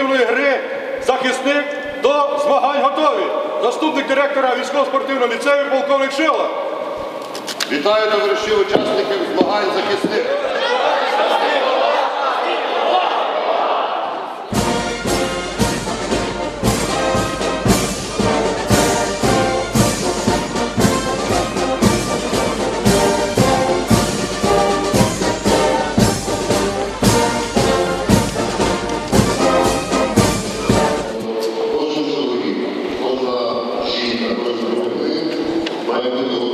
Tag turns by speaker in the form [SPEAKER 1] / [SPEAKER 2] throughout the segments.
[SPEAKER 1] військово-спортивної гри захисник до змагань готові. Заступник директора військово-спортивного ліцею полковник Шила.
[SPEAKER 2] Вітаю товариші учасників змагань захисник. Має бути готовий захистити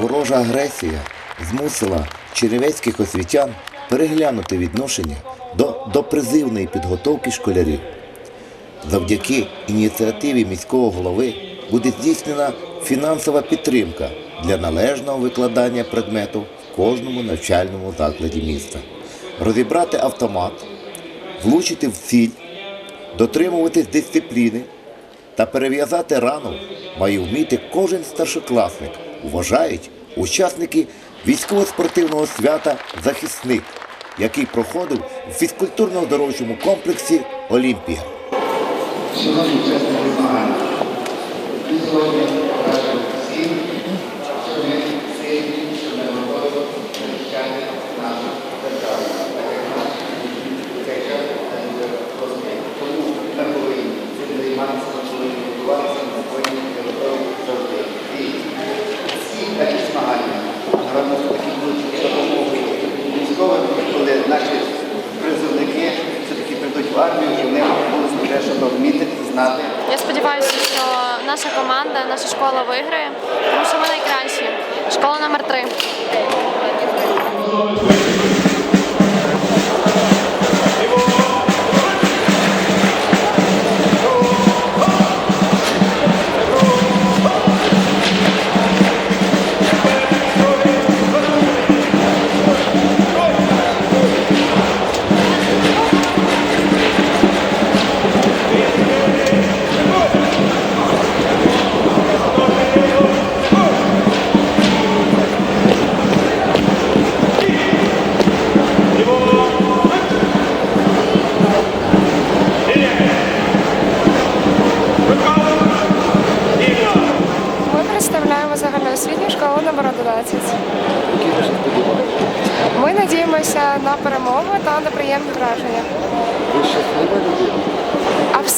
[SPEAKER 3] Ворожа агресія змусила чернівецьких освітян переглянути відношення до допризивної підготовки школярів. Завдяки ініціативі міського голови буде здійснена фінансова підтримка для належного викладання предмету в кожному навчальному закладі міста. Розібрати автомат, влучити в ціль, дотримуватись дисципліни та перев'язати рану має вміти кожен старшокласник, вважають учасники військово-спортивного свята Захисник, який проходив у фізкультурно-здоровчому комплексі Олімпія.
[SPEAKER 4] Шановні учасники змагань, ми сьогодні покажемо всім, що ми сильні, що ми готові захищати нашу державу. Так як наш цей час це буде розуміти. Тому ми повинні цим займатися, ми повинні готуватися, ми повинні бути готові завжди. І всі такі змагання, напевно, такі будуть допомогою військовим, коли наші призовники все-таки прийдуть в армію, і вони будуть те, щоб вміти знати.
[SPEAKER 5] Я сподіваюся, що наша команда, наша школа виграє, тому що ми найкращі. Школа номер 3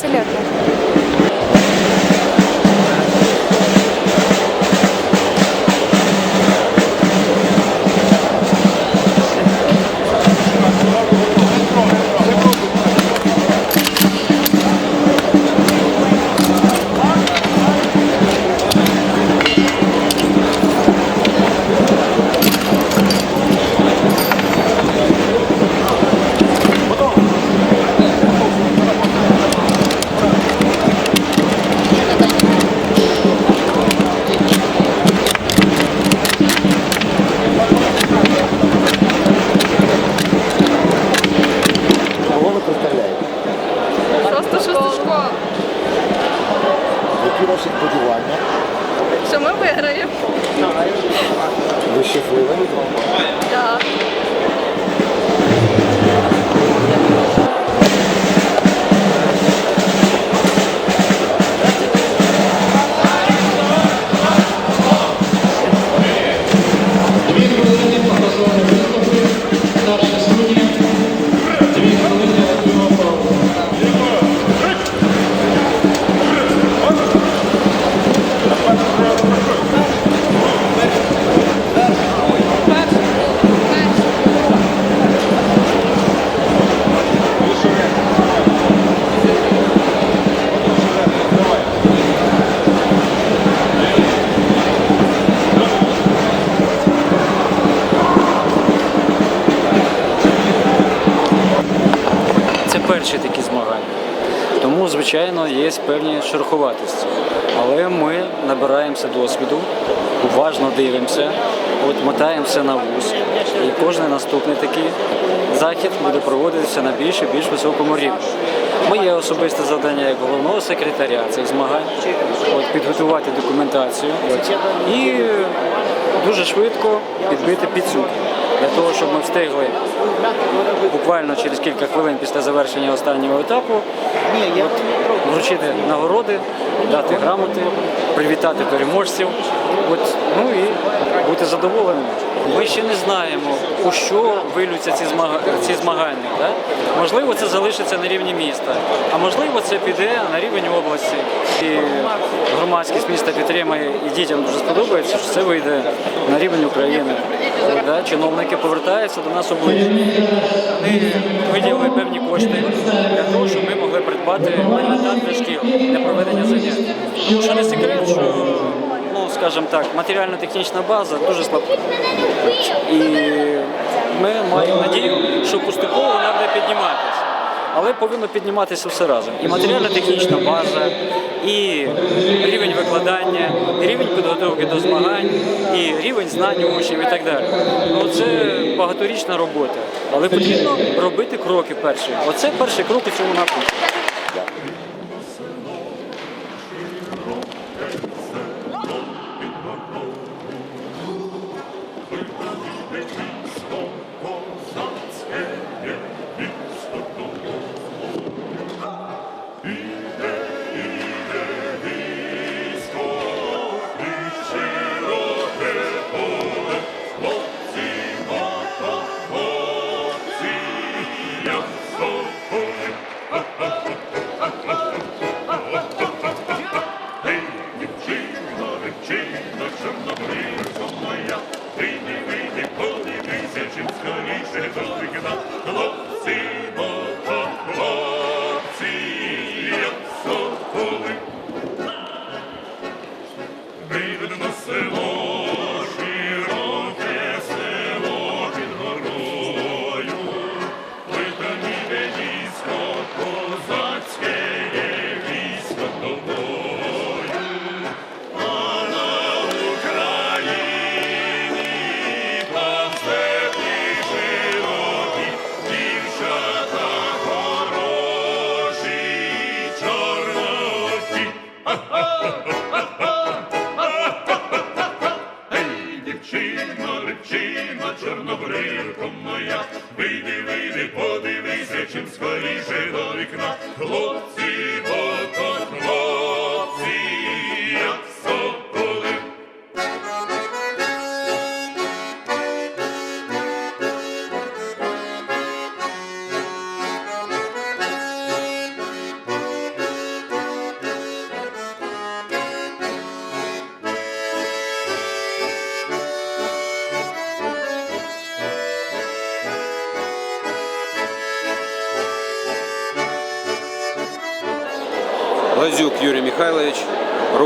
[SPEAKER 3] 不了
[SPEAKER 5] 多
[SPEAKER 6] перші такі змагання. Тому, звичайно, є певні шероховатості. Але ми набираємося досвіду, уважно дивимося, от мотаємося на вуз. І кожен наступний такий захід буде проводитися на більш і більш високому рівні. Моє особисте завдання як головного секретаря цих змагань от, підготувати документацію і дуже швидко підбити підсумки для того, щоб ми встигли буквально через кілька хвилин після завершення останнього етапу от, вручити нагороди, дати грамоти, привітати переможців. От, ну і бути задоволеними. Ми ще не знаємо, у що вилються ці, змага... ці змагання. Да? Можливо, це залишиться на рівні міста, а можливо, це піде на рівень області. І громадськість міста підтримає, і дітям дуже сподобається, що це вийде на рівень України. Да? Чиновники повертаються до нас обличчя. Вони виділили певні кошти для того, щоб ми могли придбати для шкіл для проведення занять. Тому що не секрет, що скажімо так, матеріально-технічна база дуже слабка. І ми маємо надію, що поступово вона буде підніматися. Але повинно підніматися все разом. І матеріально-технічна база, і рівень викладання, і рівень підготовки до змагань, і рівень знань учнів і так далі. Ну це багаторічна робота. Але потрібно робити кроки перші. Оце перший крок у цьому напрямку.
[SPEAKER 7] 嗯 嗯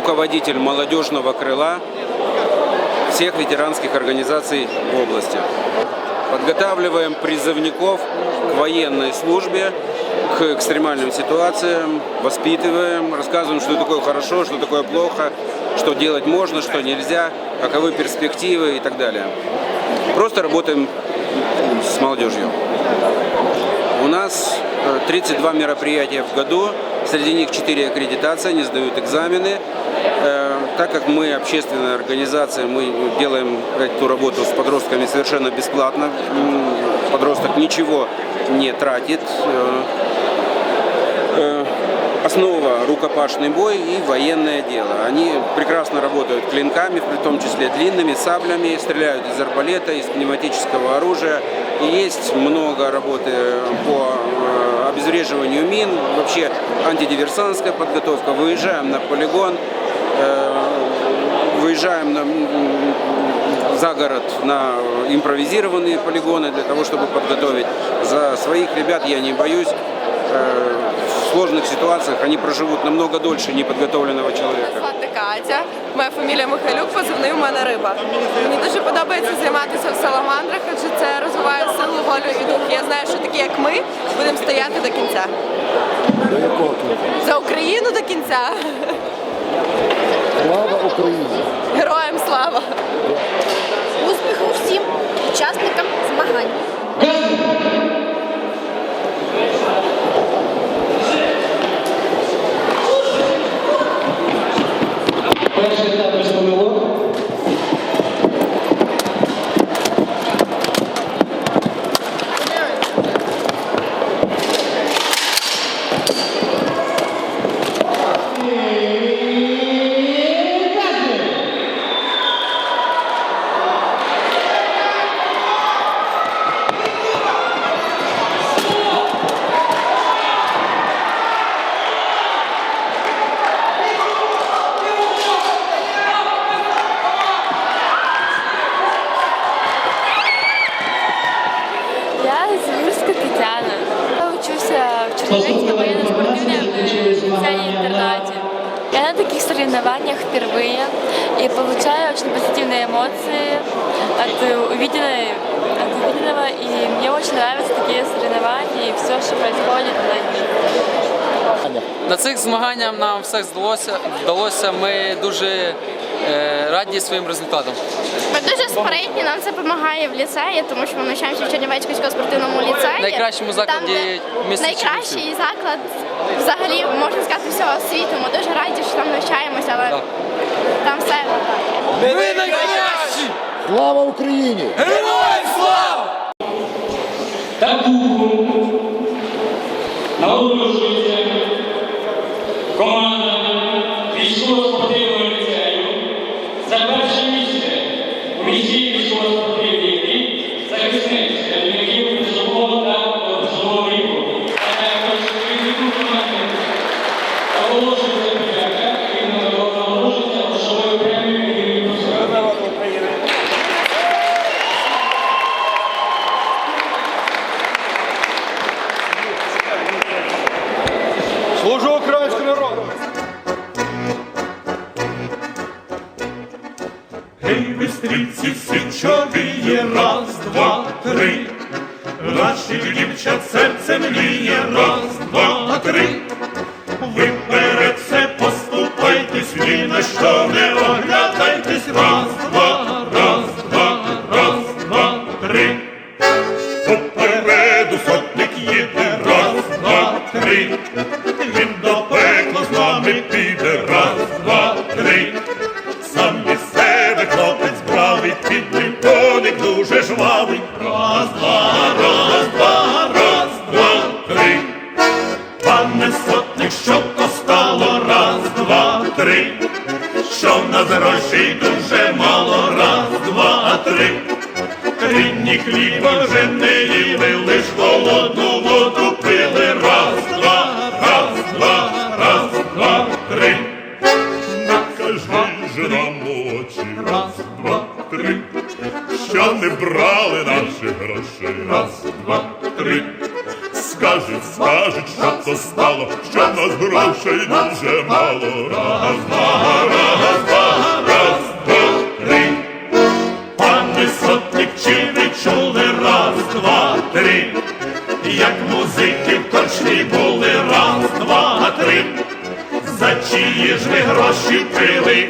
[SPEAKER 7] руководитель молодежного крыла всех ветеранских организаций в области. Подготавливаем призывников к военной службе, к экстремальным ситуациям, воспитываем, рассказываем, что такое хорошо, что такое плохо, что делать можно, что нельзя, каковы перспективы и так далее. Просто работаем с молодежью. У нас э, 32 мероприятия в году, среди них 4 аккредитации, они сдают экзамены. Так как мы общественная организация, мы делаем эту работу с подростками совершенно бесплатно. Подросток ничего не тратит. Э, э, Основа – рукопашный бой и военное дело. Они прекрасно работают клинками, в том числе длинными, саблями, стреляют из арбалета, из пневматического оружия. И есть много работы по э, обезвреживанию мин, вообще антидиверсантская подготовка. Выезжаем на полигон, выезжаем на, м, за город на импровизированные полигоны для того, чтобы подготовить. За своих ребят я не боюсь. Э, сложных ситуациях они проживут намного дольше неподготовленного человека.
[SPEAKER 8] Звати Катя, моя фамілія Михайлюк, позивний у мене риба. Мені дуже подобається займатися в саламандрах, адже це розвиває силу, волю і дух. Я знаю, що такі, як ми, будемо стояти до кінця.
[SPEAKER 3] До якого кінця?
[SPEAKER 8] За Україну до кінця.
[SPEAKER 3] Слава Україні!
[SPEAKER 8] Героям слава!
[SPEAKER 5] Успіху всім учасникам змагань. На
[SPEAKER 9] цих змаганнях нам все вдалося. вдалося. Ми дуже е, раді своїм результатом.
[SPEAKER 5] Ми дуже спритні, нам це допомагає в ліцеї, тому що ми навчаємося в Чернівецькому спортивному ліцеї.
[SPEAKER 9] Найкращому закладі міста
[SPEAKER 5] Найкращий заклад взагалі, можна сказати, всього світу. Ми дуже раді, що там навчаємося, але
[SPEAKER 9] Так.
[SPEAKER 5] там все.
[SPEAKER 9] Ми найкращі!
[SPEAKER 3] Слава Україні!
[SPEAKER 9] Героям слава!
[SPEAKER 10] Таку нагороджується команда військово-спортивного
[SPEAKER 11] Ви стрільці січові, раз, два, три. Наших дівчат серце мліє, раз, два, три. Ви перед це поступайтесь, ні на що не оглядайтесь, дуже жвавий. Раз, два, грошей, раз, два, три. Скажуть, скажуть, що то стало, що в нас грошей дуже мало. Раз, два, раз, два, раз, два, три. Пане сотник, чи ви чули раз, два, три, як музики в корчмі були, раз, два, три. За чиї ж ви гроші пили